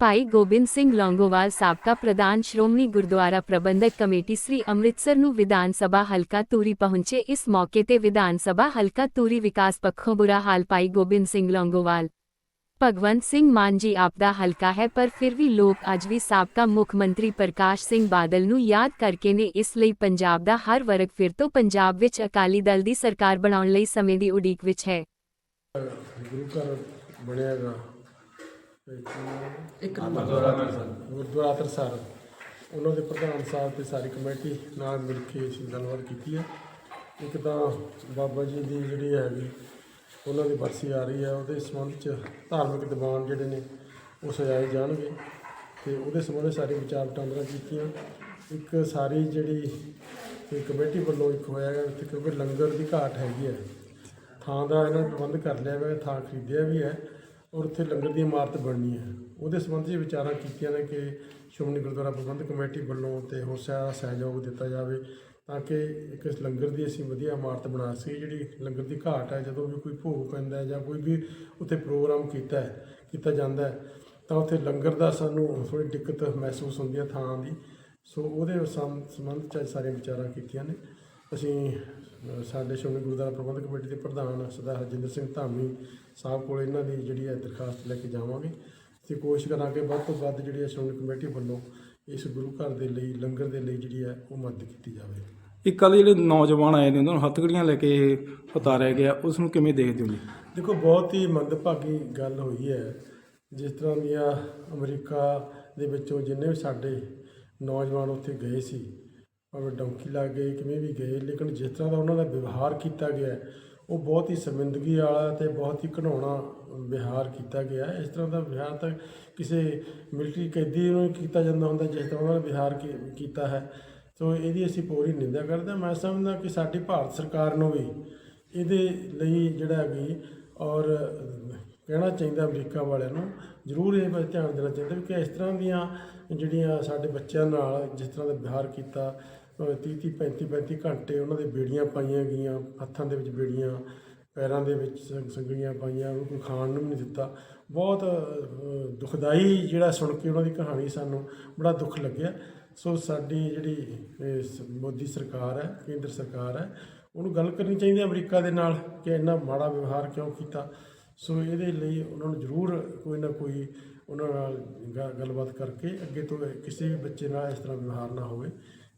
ਭਾਈ ਗੋਬਿੰਦ ਸਿੰਘ ਲੌਂਗੋਵਾਲ ਸਾਬਕਾ ਪ੍ਰਧਾਨ ਸ਼੍ਰੋਮਣੀ ਗੁਰਦੁਆਰਾ ਪ੍ਰਬੰਧਕ ਕਮੇਟੀ ਸ੍ਰੀ ਅੰਮ੍ਰਿਤਸਰ ਨੂੰ ਵਿਧਾਨ ਸਭਾ ਹਲਕਾ ਤੂਰੀ ਪਹੁੰਚੇ। ਇਸ ਮੌਕੇ ਤੇ ਵਿਧਾਨ ਸਭਾ ਹਲਕਾ ਤੂਰੀ ਵਿਕਾਸ ਪੱਖੋਂ ਬੁਰਾ ਹਾਲ ਭਾਈ ਗੋਬਿੰਦ ਸਿੰਘ ਲੌਂਗੋਵਾਲ। ਭਗਵੰਤ ਸਿੰਘ ਮਾਨ ਜੀ ਆਪਦਾ ਹਲਕਾ ਹੈ, ਪਰ ਫਿਰ ਵੀ ਲੋਕ ਅੱਜ ਵੀ ਸਾਬਕਾ ਮੁੱਖ ਮੰਤਰੀ ਪ੍ਰਕਾਸ਼ ਸਿੰਘ ਬਾਦਲ ਨੂੰ ਯਾਦ ਕਰਕੇ ਨੇ। ਇਸ ਲਈ ਪੰਜਾਬ ਦਾ ਹਰ ਵਰਗ ਫਿਰ ਤੋਂ ਪੰਜਾਬ ਵਿੱਚ ਅਕਾਲੀ ਦਲ ਦੀ ਸਰਕਾਰ ਬਣਾਉਣ ਲਈ ਸਮੇਂ ਦੀ ਉਡੀਕ ਵਿੱਚ ਹੈ। ਗੁਰੂ ਘਰ ਬਣਿਆਗਾ ਇੱਕ ਗੁਰਦੁਆਰਾ ਅੰਮ੍ਰਿਤਸਰ ਉਹਨਾਂ ਦੇ ਪ੍ਰਧਾਨ ਸਾਹਿਬ ਤੇ ਸਾਰੀ ਕਮੇਟੀ ਨਾਲ ਮਿਲ ਕੇ ਅਸੀਂ ਗੱਲਬਾਤ ਕੀਤੀ ਹੈ ਇੱਕ ਤਾਂ ਬਾਬਾ ਜੀ ਦੀ ਜਿਹੜੀ ਹੈਗੀ ਉਹਨਾਂ ਦੀ ਬਰਸੀ ਆ ਰਹੀ ਹੈ ਉਹਦੇ ਸੰਬੰਧ ਚ ਧਾਰਮਿਕ ਦੀਵਾਨ ਜਿਹੜੇ ਨੇ ਉਹ ਸਜਾਏ ਜਾਣਗੇ। ਤੇ ਉਹਦੇ ਸੰਬੰਧ ਸਾਰੀ ਵਿਚਾਰ ਵਟਾਂਦਰਾ ਕੀਤੀਆਂ। ਇੱਕ ਸਾਰੀ ਜਿਹੜੀ ਤੇ ਕਮੇਟੀ ਵੱਲੋਂ ਇੱਕ ਹੋਇਆ ਹੈ ਉੱਥੇ ਕਿਉਂਕਿ ਲੰਗਰ ਦੀ ਘਾਟ ਹੈਗੀ ਹੈ। ਥਾਂ ਦਾ ਇਹਨਾਂ ਨੇ ਪ੍ਰਬੰਧ ਕਰ ਲਿਆ ਹੈ ਥਾਂ ਖਰੀਦਿਆ ਵੀ ਹੈ। ਔਰ ਉੱਥੇ ਲੰਗਰ ਦੀ ਇਮਾਰਤ ਬਣਨੀ ਹੈ। ਉਹਦੇ ਸੰਬੰਧ 'ਚ ਵਿਚਾਰਾਂ ਕੀਤੀਆਂ ਨੇ ਕਿ ਸ਼੍ਰੋਮਣੀ ਗੁਰਦੁਆਰਾ ਪ੍ਰਬੰਧਕ ਕਮੇਟੀ ਵੱਲੋਂ ਤੇ ਹੋਰ ਸਾਰਾ ਸਹਿਯੋਗ ਦਿੱਤਾ ਜਾਵੇ ਤਾਂ ਕਿ ਇੱਕ ਇਸ ਲੰਗਰ ਦੀ ਅਸੀਂ ਵਧੀਆ ਇਮਾਰਤ ਬਣਾ ਸਕੀਏ, ਜਿਹੜੀ ਲੰਗਰ ਦੀ ਘਾਟ ਹੈ। ਜਦੋਂ ਵੀ ਕੋਈ ਭੋਗ ਪੈਂਦਾ ਹੈ ਜਾਂ ਕੋਈ ਵੀ ਉੱਥੇ ਪ੍ਰੋਗਰਾਮ ਕੀਤਾ ਹੈ, ਕੀਤਾ ਜਾਂਦਾ ਹੈ, ਤਾਂ ਉੱਥੇ ਲੰਗਰ ਦਾ ਸਾਨੂੰ ਥੋੜੀ ਦਿੱਕਤ ਮਹਿਸੂਸ ਹੁੰਦੀ ਹੈ ਥਾਂ ਦੀ। ਸੋ ਉਹਦੇ ਸੰਬੰਧ 'ਚ ਅੱਜ ਸਾਰੀਆਂ ਵਿਚਾਰਾਂ ਕੀਤੀਆਂ ਨੇ। ਅਸੀਂ ਸਾਡੇ ਸ਼੍ਰੋਮਣੀ ਗੁਰਦੁਆਰਾ ਪ੍ਰਬੰਧਕ ਕਮੇਟੀ ਦੇ ਪ੍ਰਧਾਨ ਸਰਦਾਰ ਹਰਜਿੰਦਰ ਸਿੰਘ ਧਾਮੀ ਸਾਹਿਬ ਕੋਲ ਇਹਨਾਂ ਦੀ ਜਿਹੜੀ ਹੈ ਦਰਖਾਸਤ ਲੈ ਕੇ ਜਾਵਾਂਗੇ। ਤੇ ਕੋਸ਼ਿਸ਼ ਕਰਾਂਗੇ ਵੱਧ ਤੋਂ ਵੱਧ ਜਿਹੜੀ ਹੈ ਸ਼੍ਰੋਮਣੀ ਕਮੇਟੀ ਵੱਲੋਂ ਇਸ ਗੁਰੂ ਘਰ ਦੇ ਲਈ ਲੰਗਰ ਦੇ ਲਈ ਜਿਹੜੀ ਹੈ ਉਹ ਮਦਦ ਕੀਤੀ ਜਾਵੇ। ਇੱਕ ਕੱਲ੍ਹ ਜਿਹੜੇ ਨੌਜਵਾਨ ਆਏ ਨੇ ਉਹਨਾਂ ਨੂੰ ਹੱਥਕੜੀਆਂ ਲੈ ਕੇ ਉਤਾਰਿਆ ਗਿਆ। ਉਸ ਨੂੰ ਕਿਵੇਂ ਦੇਖਦੇ ਹੋ ਜੀ? ਦੇਖੋ ਬਹੁਤ ਹੀ ਮੰਦਭਾਗੀ ਗੱਲ ਹੋਈ ਹੈ। ਜਿਸ ਤਰ੍ਹਾਂ ਦੀਆਂ ਅਮਰੀਕਾ ਦੇ ਵਿੱਚੋਂ ਜਿੰਨੇ ਵੀ ਸਾਡੇ ਨੌਜਵਾਨ ਉੱਥੇ ਗਏ ਸੀ ਭਾਵੇਂ ਡੌਂਕੀ ਲੱਗ ਗਏ ਕਿਵੇਂ ਵੀ ਗਏ, ਲੇਕਿਨ ਜਿਸ ਤਰ੍ਹਾਂ ਦਾ ਉਹਨਾਂ ਦਾ ਵਿਵਹਾਰ ਕੀਤਾ ਗਿਆ, ਉਹ ਬਹੁਤ ਹੀ ਸ਼ਰਮਿੰਦਗੀ ਵਾਲਾ ਤੇ ਬਹੁਤ ਹੀ ਘਿਨਾਉਣਾ ਵਿਵਹਾਰ ਕੀਤਾ ਗਿਆ। ਇਸ ਤਰ੍ਹਾਂ ਦਾ ਵਿਹਾਰ ਤਾਂ ਕਿਸੇ ਮਿਲਟਰੀ ਕੈਦੀ ਨੂੰ ਕੀਤਾ ਜਾਂਦਾ ਹੁੰਦਾ, ਜਿਸ ਤਰ੍ਹਾਂ ਉਹਨਾਂ ਦਾ ਵਿਹਾਰ ਕੀ- ਕੀਤਾ ਹੈ। ਸੋ ਇਹਦੀ ਅਸੀਂ ਪੂਰੀ ਨਿੰਦਾ ਕਰਦੇ ਹਾਂ। ਮੈਂ ਸਮਝਦਾ ਕਿ ਸਾਡੀ ਭਾਰਤ ਸਰਕਾਰ ਨੂੰ ਵੀ ਇਹਦੇ ਲਈ ਜਿਹੜਾ ਹੈਗੀ ਔਰ ਕਹਿਣਾ ਚਾਹੀਦਾ ਅਮਰੀਕਾ ਵਾਲਿਆਂ ਨੂੰ, ਜ਼ਰੂਰ ਇਹ ਵੱਲ ਧਿਆਨ ਦੇਣਾ ਚਾਹੀਦਾ ਵੀ ਕਿ ਇਸ ਤਰ੍ਹਾਂ ਦੀਆਂ ਜਿਹੜੀਆਂ ਸਾਡੇ ਬੱਚਿਆਂ ਨਾਲ ਜਿਸ ਤਰ੍ਹਾਂ ਦਾ ਵਿਹਾਰ ਕੀਤਾ 30 30 35 35 ਘੰਟੇ ਉਹਨਾਂ ਦੇ ਬੇੜੀਆਂ ਪਾਈਆਂ ਗਈਆਂ, ਹੱਥਾਂ ਦੇ ਵਿੱਚ ਬੇੜੀਆਂ, ਪੈਰਾਂ ਦੇ ਵਿੱਚ ਸੰਗ- ਸੰਗਲੀਆਂ ਪਾਈਆਂ, ਉਹਨੂੰ ਕੋਈ ਖਾਣ ਨੂੰ ਵੀ ਨਹੀਂ ਦਿੱਤਾ। ਬਹੁਤ ਦੁਖਦਾਈ ਜਿਹੜਾ ਸੁਣ ਕੇ ਉਹਨਾਂ ਦੀ ਕਹਾਣੀ ਸਾਨੂੰ ਬੜਾ ਦੁੱਖ ਲੱਗਿਆ। ਸੋ ਸਾਡੀ ਜਿਹੜੀ ਮੋਦੀ ਸਰਕਾਰ ਹੈ, ਕੇਂਦਰ ਸਰਕਾਰ ਹੈ, ਉਹਨੂੰ ਗੱਲ ਕਰਨੀ ਚਾਹੀਦੀ ਹੈ ਅਮਰੀਕਾ ਦੇ ਨਾਲ ਕਿ ਇੰਨਾ ਮਾੜਾ ਵਿਵਹਾਰ ਕਿਉਂ ਕੀਤਾ। ਸੋ ਇਹਦੇ ਲਈ ਉਹਨਾਂ ਨੂੰ ਜ਼ਰੂਰ ਕੋਈ ਨਾ ਕੋਈ ਉਹਨਾਂ ਨਾਲ ਗੱਲਬਾਤ ਕਰਕੇ ਅੱਗੇ ਤੋਂ ਕਿਸੇ ਵੀ ਬੱਚੇ ਨਾਲ ਇਸ ਤਰ੍ਹਾਂ ਵਿਵਹਾਰ ਨਾ ਹੋਵੇ।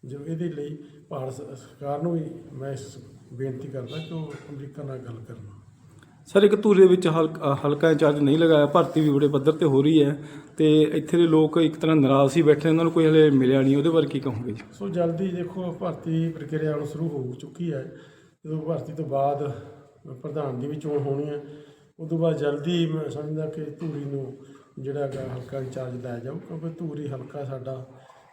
ਜੋ ਇਹਦੇ ਲਈ ਭਾਰਤ ਸ- ਸਰਕਾਰ ਨੂੰ ਵੀ ਮੈਂ ਇਸ ਬੇਨਤੀ ਕਰਦਾ ਕਿ ਉਹ ਅਮਰੀਕਾ ਨਾਲ ਗੱਲ ਕਰਨ। ਸਰ ਇੱਕ ਧੂਰੀ ਦੇ ਵਿੱਚ ਹਲਕਾ ਇੰਚਾਰਜ ਨਹੀਂ ਲਗਾਇਆ ਭਰਤੀ ਵੀ ਬੜੇ ਪੱਧਰ ਤੇ ਹੋ ਰਹੀ ਹੈ ਤੇ ਇੱਥੇ ਦੇ ਲੋਕ ਇੱਕ ਤਰ੍ਹਾਂ ਨਾਰਾਜ਼ ਹੀ ਬੈਠੇ ਉਹਨਾਂ ਨੂੰ ਕੋਈ ਹਲੇ ਮਿਲਿਆ ਨਹੀਂ ਉਹਦੇ ਬਾਰੇ ਕੀ ਕਹੋਗੇ ਜੀ? ਸੋ ਜਲਦੀ ਦੇਖੋ ਭਰਤੀ ਪ੍ਰਕਿਰਿਆ ਹੁਣ ਸ਼ੁਰੂ ਹੋ ਚੁੱਕੀ ਹੈ। ਜਦੋਂ ਭਰਤੀ ਤੋਂ ਬਾਅਦ ਪ੍ਰਧਾਨ ਦੀ ਵੀ ਚੋਣ ਹੋਣੀ ਹੈ ਤੋਂ ਬਾਅਦ ਜਲਦੀ ਮੈਂ ਸਮਝਦਾ ਕਿ ਧੂਰੀ ਨੂੰ ਜਿਹੜਾ ਹਲਕਾ ਇੰਚਾਰਜ ਲਾਇਆ ਜਾਊ ਕਿਉਂਕਿ ਧੂਰੀ ਹਲਕਾ ਸਾਡਾ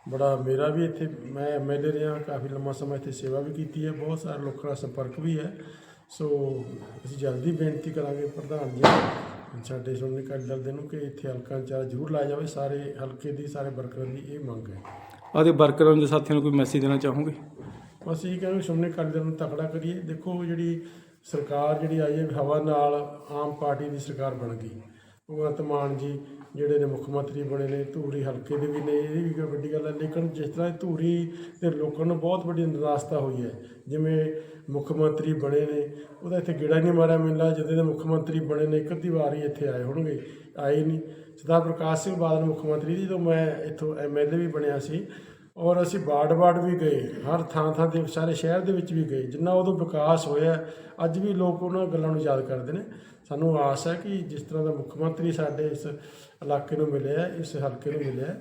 ਬੜਾ ਮੇਰਾ ਵੀ ਇੱਥੇ ਮੈਂ ਐਮਐਲਏ ਰਿਹਾ ਕਾਫੀ ਲੰਮਾ ਸਮਾਂ ਇੱਥੇ ਸੇਵਾ ਵੀ ਕੀਤੀ ਹੈ ਬਹੁਤ ਸਾਰੇ ਲੋਕਾਂ ਨਾਲ ਸੰਪਰਕ ਵੀ ਹੈ। ਸੋ ਅਸੀਂ ਜਲਦੀ ਬੇਨਤੀ ਕਰਾਂਗੇ ਪ੍ਰਧਾਨ ਜੀ ਸਾਡੇ ਸ਼੍ਰੋਮਣੀ ਅਕਾਲੀ ਦਲ ਦੇ ਨੂੰ ਕਿ ਇੱਥੇ ਹਲਕਾ ਇੰਚਾਰਜ ਜ਼ਰੂਰ ਲਾਇਆ ਜਾਵੇ ਸਾਰੇ ਹਲਕੇ ਦੀ ਸਾਰੇ ਵਰਕਰਾਂ ਦੀ ਇਹ ਮੰਗ ਹੈ। ਆਦੇ ਵਰਕਰਾਂ ਦੇ ਸਾਥੀਆਂ ਨੂੰ ਕੋਈ ਮੈਸੇਜ ਦੇਣਾ ਚਾਹੋਗੇ? ਬਸ ਇਹ ਕਹਿੰਦੇ ਸ਼੍ਰੋਮਣੀ ਅਕਾਲੀ ਦਲ ਨੂੰ ਤਕੜਾ ਕਰੀਏ। ਦੇਖੋ ਜਿਹੜੀ ਸਰਕਾਰ ਜਿਹੜੀ ਆਈ ਹੈ ਹਵਾ ਨਾਲ ਆਮ ਪਾਰਟੀ ਦੀ ਸਰਕਾਰ ਬਣ ਗਈ। ਭਗਵੰਤ ਮਾਨ ਜੀ ਜਿਹੜੇ ਨੇ ਮੁੱਖ ਮੰਤਰੀ ਬਣੇ ਨੇ, ਧੂਰੀ ਹਲਕੇ ਦੇ ਵੀ ਨੇ, ਇਹ ਵੀ ਵੱਡੀ ਗੱਲ ਹੈ। ਲੇਕਿਨ ਜਿਸ ਤਰ੍ਹਾਂ ਧੂਰੀ ਦੇ ਲੋਕਾਂ ਨੂੰ ਬਹੁਤ ਵੱਡੀ ਨਿਰਾਸ਼ਤਾ ਹੋਈ ਹੈ। ਜਿਵੇਂ ਮੁੱਖ ਮੰਤਰੀ ਬਣੇ ਨੇ, ਉਹਦਾ ਇੱਥੇ ਗੇੜਾ ਨਹੀਂ ਮਾਰਿਆ ਮਿਲਦਾ ਜਦੋਂ ਦੇ ਮੁੱਖ ਮੰਤਰੀ ਬਣੇ ਨੇ, ਇੱਕ ਅੱਧੀ ਵਾਰ ਹੀ ਇੱਥੇ ਆਏ ਹੋਣਗੇ, ਆਏ ਨਹੀਂ। ਸਰਦਾਰ ਪ੍ਰਕਾਸ਼ ਸਿੰਘ ਬਾਦਲ ਮੁੱਖ ਮੰਤਰੀ ਸੀ, ਜਦੋਂ ਮੈਂ ਇੱਥੋਂ ਐਮਐਲਏ ਵੀ ਬਣਿਆ ਸੀ ਔਰ ਅਸੀਂ ਵਾਰਡ-ਵਾਰਡ ਵੀ ਗਏ, ਹਰ ਥਾਂ-ਥਾਂ ਦੇ ਸਾਰੇ ਸ਼ਹਿਰ ਦੇ ਵਿੱਚ ਵੀ ਗਏ, ਜਿੰਨਾ ਉਦੋਂ ਵਿਕਾਸ ਹੋਇਆ, ਅੱਜ ਵੀ ਲੋਕ ਉਹਨਾਂ ਗੱਲਾਂ ਨੂੰ ਯਾਦ ਕਰਦੇ ਨੇ। ਸਾਨੂੰ ਆਸ ਹੈ ਕਿ ਜਿਸ ਤਰ੍ਹਾਂ ਦਾ ਮੁੱਖ ਮੰਤਰੀ ਸਾਡੇ ਇਸ ਇਲਾਕੇ ਨੂੰ ਮਿਲਿਆ, ਇਸ ਹਲਕੇ ਨੂੰ ਮਿਲਿਆ,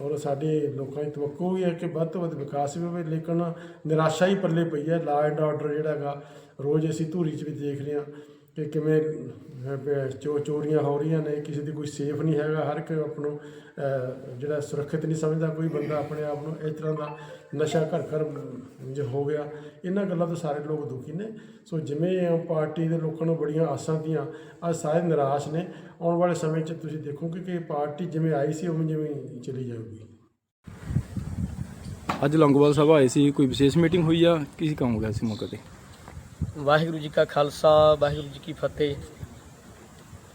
ਔਰ ਸਾਡੇ ਲੋਕਾਂ ਦੀ ਤਵੱਕੋ ਵੀ ਹੈ ਕਿ ਵੱਧ ਤੋਂ ਵੱਧ ਵਿਕਾਸ ਵੀ ਹੋਵੇ, ਲੇਕਿਨ ਨਿਰਾਸ਼ਾ ਹੀ ਪੱਲੇ ਪਈ ਹੈ ਲਾ ਐਂਡ ਆਰਡਰ ਜਿਹੜਾ ਹੈਗਾ, ਰੋਜ਼ ਅਸੀਂ ਧੂਰੀ 'ਚ ਵੀ ਦੇਖ ਰਹੇ ਹਾਂ। ਕਿ ਕਿਵੇਂ ਚੋ, ਚੋਰੀਆਂ ਹੋ ਰਹੀਆਂ ਨੇ, ਕਿਸੇ ਦੀ ਕੋਈ ਸੇਫ ਨਹੀਂ ਹੈਗਾ, ਹਰ ਇੱਕ ਆਪ ਨੂੰ ਜਿਹੜਾ ਸੁਰੱਖਿਅਤ ਨਹੀਂ ਸਮਝਦਾ ਕੋਈ ਬੰਦਾ ਆਪਣੇ ਆਪ ਨੂੰ, ਇਸ ਤਰ੍ਹਾਂ ਦਾ ਨਸ਼ਾ ਘਰ ਘਰ ਜੋ ਹੋ ਗਿਆ। ਇਹਨਾਂ ਗੱਲਾਂ ਤੋਂ ਸਾਰੇ ਲੋਕ ਦੁਖੀ ਨੇ। ਸੋ ਜਿਵੇਂ ਪਾਰਟੀ ਦੇ ਲੋਕਾਂ ਨੂੰ ਬੜੀਆਂ ਆਸਾਂ ਦੀਆਂ, ਅੱਜ ਸਾਰੇ ਨਿਰਾਸ਼ ਨੇ। ਆਉਣ ਵਾਲੇ ਸਮੇਂ 'ਚ ਤੁਸੀਂ ਦੇਖੋਗੇ ਕਿ ਪਾਰਟੀ ਜਿਵੇਂ ਆਈ ਸੀ, ਉਵੇਂ ਜਿਵੇਂ ਚਲੀ ਜਾਊਗੀ। ਅੱਜ ਲੌਂਗੋਵਾਲ ਸਾਹਿਬ ਆਏ ਸੀ, ਕੋਈ ਵਿਸ਼ੇਸ਼ ਮੀਟਿੰਗ ਹੋਈ ਆ? ਕੀ ਕੰਮ ਗਿਆ ਸੀ ਮੌਕੇ ਤੇ? ਵਾਹਿਗੁਰੂ ਜੀ ਕਾ ਖਾਲਸਾ, ਵਾਹਿਗੁਰੂ ਜੀ ਕੀ ਫਤਿਹ।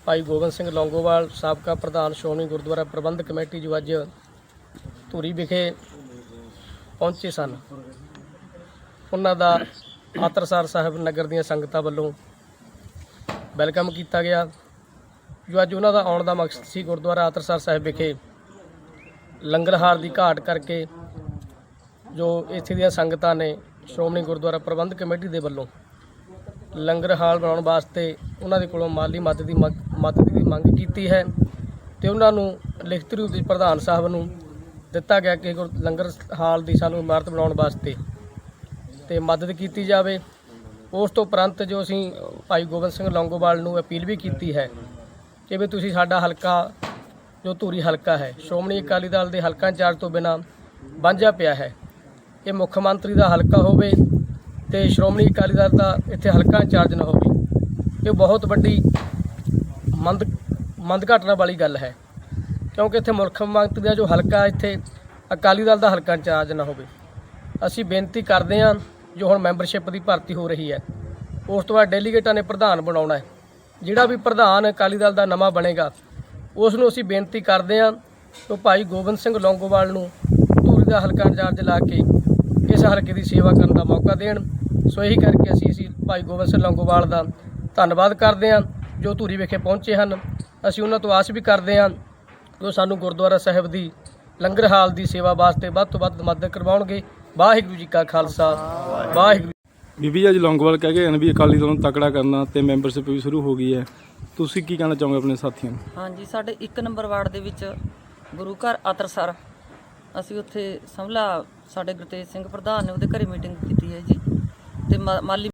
ਭਾਈ ਗੋਬਿੰਦ ਸਿੰਘ ਲੌਂਗੋਵਾਲ ਸਾਬਕਾ ਪ੍ਰਧਾਨ ਸ਼੍ਰੋਮਣੀ ਗੁਰਦੁਆਰਾ ਪ੍ਰਬੰਧਕ ਕਮੇਟੀ ਜੋ ਅੱਜ ਧੂਰੀ ਵਿਖੇ ਪਹੁੰਚੇ ਸਨ। ਉਹਨਾਂ ਦਾ ਆਤਰਸਾਰ ਸਾਹਿਬ ਨਗਰ ਦੀਆਂ ਸੰਗਤਾਂ ਵੱਲੋਂ ਵੈਲਕਮ ਕੀਤਾ ਗਿਆ। ਜੋ ਅੱਜ ਉਹਨਾਂ ਦਾ ਆਉਣ ਦਾ ਮਕਸਦ ਸੀ ਗੁਰਦੁਆਰਾ ਆਤਰਸਾਰ ਸਾਹਿਬ ਵਿਖੇ ਲੰਗਰਹਾਰ ਦੀ ਘਾਟ ਕਰਕੇ ਜੋ ਇੱਥੇ ਦੀਆਂ ਸੰਗਤਾਂ ਨੇ ਸ਼੍ਰੋਮਣੀ ਗੁਰਦੁਆਰਾ ਪ੍ਰਬੰਧਕ ਕਮੇਟੀ ਦੇ ਵੱਲੋਂ ਲੰਗਰ ਹਾਲ ਬਣਾਉਣ ਵਾਸਤੇ ਉਹਨਾਂ ਦੇ ਕੋਲੋਂ ਮਾਲੀ ਮਦਦ ਦੀ ਮੰਗ- ਮਦਦ ਦੀ ਮੰਗ ਕੀਤੀ ਹੈ ਤੇ ਉਹਨਾਂ ਨੂੰ ਲਿਖਤੀ ਰੂਪ ਵਿੱਚ ਪ੍ਰਧਾਨ ਸਾਹਿਬ ਨੂੰ ਦਿੱਤਾ ਗਿਆ ਕਿ ਗੁਰ- ਲੰਗਰ ਹਾਲ ਦੀ ਸਾਨੂੰ ਇਮਾਰਤ ਬਣਾਉਣ ਵਾਸਤੇ ਤੇ ਮਦਦ ਕੀਤੀ ਜਾਵੇ। ਉਸ ਤੋਂ ਉਪਰੰਤ ਜੋ ਅਸੀਂ ਭਾਈ ਗੋਬਿੰਦ ਸਿੰਘ ਲੌਂਗੋਵਾਲ ਨੂੰ ਅਪੀਲ ਵੀ ਕੀਤੀ ਹੈ ਕਿ ਵੀ ਤੁਸੀਂ ਸਾਡਾ ਹਲਕਾ, ਜੋ ਧੂਰੀ ਹਲਕਾ ਹੈ, ਸ਼੍ਰੋਮਣੀ ਅਕਾਲੀ ਦਲ ਦੇ ਹਲਕਾ ਇੰਚਾਰਜ ਤੋਂ ਬਿਨਾ ਵਾਂਝਾ ਪਿਆ ਹੈ। ਇਹ ਮੁੱਖ ਮੰਤਰੀ ਦਾ ਹਲਕਾ ਹੋਵੇ ਤੇ ਸ਼੍ਰੋਮਣੀ ਅਕਾਲੀ ਦਲ ਦਾ ਇੱਥੇ ਹਲਕਾ ਇੰਚਾਰਜ ਨਾ ਹੋਵੇ। ਇਹ ਬਹੁਤ ਵੱਡੀ ਮੰਦ ਮੰਦ ਘਟਨਾ ਵਾਲੀ ਗੱਲ ਹੈ। ਕਿਉਂਕਿ ਇੱਥੇ ਮੁੱਖ ਮੰਗਤ ਦਾ ਜੋ ਹਲਕਾ ਇੱਥੇ ਅਕਾਲੀ ਦਲ ਦਾ ਹਲਕਾ ਇੰਚਾਰਜ ਨਾ ਹੋਵੇ। ਅਸੀਂ ਬੇਨਤੀ ਕਰਦੇ ਹਾਂ, ਜੋ ਹੁਣ ਮੈਂਬਰਸ਼ਿਪ ਦੀ ਭਰਤੀ ਹੋ ਰਹੀ ਹੈ, ਉਸ ਤੋਂ ਬਾਅਦ ਡੈਲੀਗੇਟਾਂ ਨੇ ਪ੍ਰਧਾਨ ਬਣਾਉਣਾ ਹੈ। ਜਿਹੜਾ ਵੀ ਪ੍ਰਧਾਨ ਅਕਾਲੀ ਦਲ ਦਾ ਨਵਾਂ ਬਣੇਗਾ, ਉਸ ਨੂੰ ਅਸੀਂ ਬੇਨਤੀ ਕਰਦੇ ਹਾਂ ਕਿ ਭਾਈ ਗੋਬਿੰਦ ਸਿੰਘ ਲੌਂਗੋਵਾਲ ਨੂੰ ਧੂਰੀ ਦਾ ਹਲਕਾ ਇੰਚਾਰਜ ਲਾ ਕੇ ਇਸ ਹਲਕੇ ਦੀ ਸੇਵਾ ਕਰਨ ਦਾ ਮੌਕਾ ਦੇਣ। ਸੋ ਇਹੀ ਕਰਕੇ ਅਸੀਂ ਅਸੀਂ ਭਾਈ ਗੋਬਿੰਦ ਸਿੰਘ ਲੌਂਗੋਵਾਲ ਦਾ ਧੰਨਵਾਦ ਕਰਦੇ ਹਾਂ ਜੋ ਧੂਰੀ ਵਿਖੇ ਪਹੁੰਚੇ ਹਨ। ਅਸੀਂ ਉਹਨਾਂ ਤੋਂ ਆਸ ਵੀ ਕਰਦੇ ਹਾਂ ਕਿ ਉਹ ਸਾਨੂੰ ਗੁਰਦੁਆਰਾ ਸਾਹਿਬ ਦੀ ਲੰਗਰ ਹਾਲ ਦੀ ਸੇਵਾ ਵਾਸਤੇ ਵੱਧ ਤੋਂ ਵੱਧ ਮਦਦ ਕਰਵਾਉਣਗੇ। ਵਾਹਿਗੁਰੂ ਜੀ ਕਾ ਖਾਲਸਾ। ਵਾਹਿਗੁਰੂ ਬੀਬੀ ਅੱਜ ਲੌਂਗੋਵਾਲ ਕਹਿ ਗਏ ਹਨ ਵੀ ਅਕਾਲੀ ਦਲ ਨੂੰ ਤਕੜਾ ਕਰਨਾ ਤੇ ਮੈਂਬਰਸ਼ਿਪ ਵੀ ਸ਼ੁਰੂ ਹੋ ਗਈ ਹੈ। ਤੁਸੀਂ ਕੀ ਕਹਿਣਾ ਚਾਹੋਗੇ ਆਪਣੇ ਸਾਥੀਆਂ ਨੂੰ? ਹਾਂਜੀ ਸਾਡੇ 1 ਨੰਬਰ ਵਾਰਡ ਦੇ ਵਿੱਚ ਗੁਰੂ ਘਰ ਅਤਰਸਰ ਅਸੀਂ ਉੱਥੇ ਸੰਭਲਾ ਸਾਡੇ ਗੁਰਤੇਜ ਸਿੰਘ ਪ੍ਰਧਾਨ ਨੇ ਉਹਦੇ ਘਰੇ ਮੀਟਿੰਗ ਕੀਤੀ ਹੈ ਜੀ। ਤੇ ਮਾਲੀ